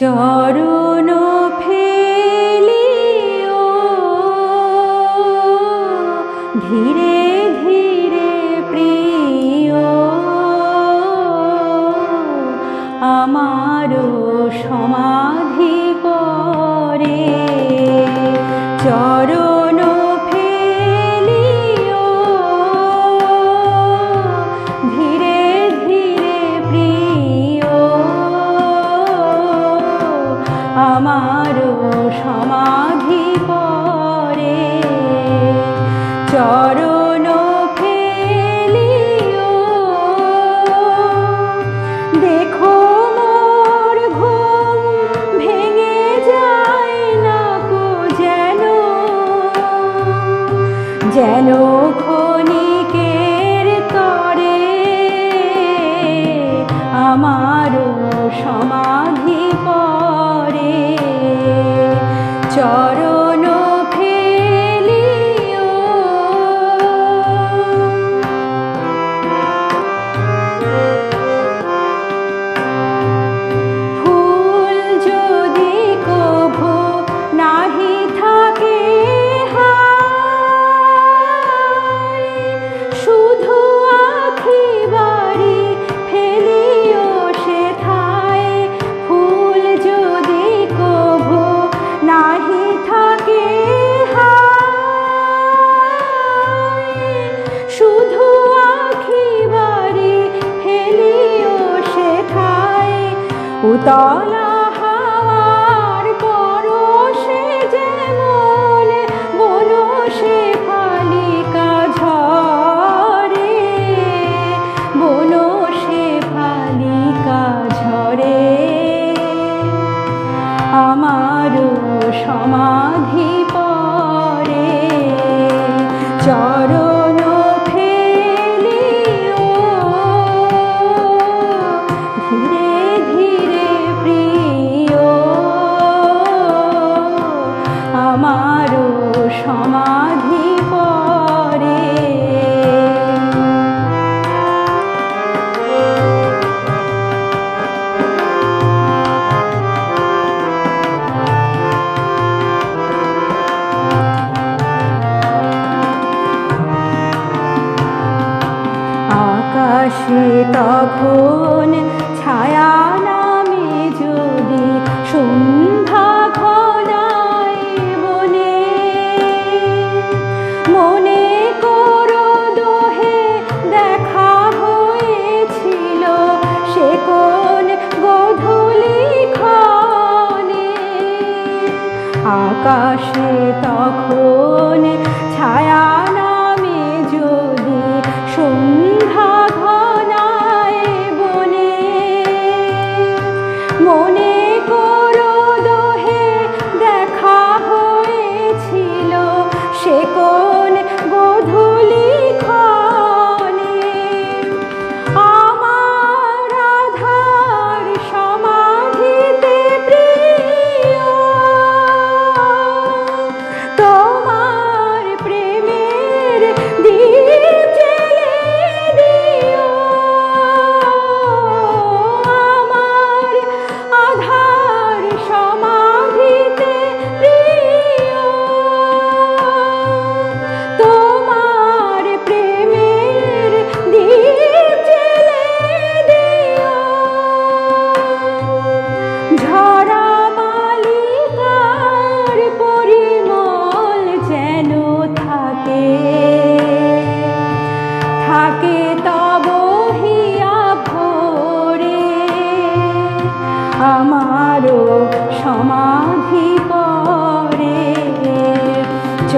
চরণ ফেলিও ধীরে ধীরে প্রিয় আমারও সমাধি চরণ ফেলিও। ভেঙে যায় যেন। ক্ষণিকের তরে আমারও সমাধি পরে tỏ lòng আমারও সমাধি পরে আকাশে তখন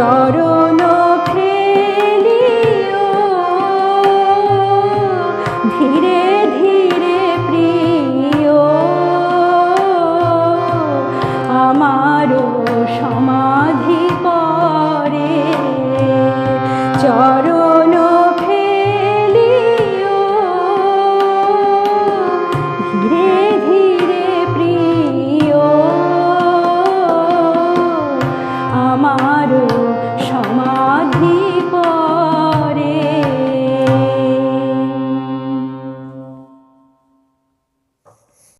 চরণ ফেলিও। ধীরে ধীরে প্রিয় আমারও সমাধি পরে। চরণ ফেলিও। ধীরে ধীরে প্রিয় আমারও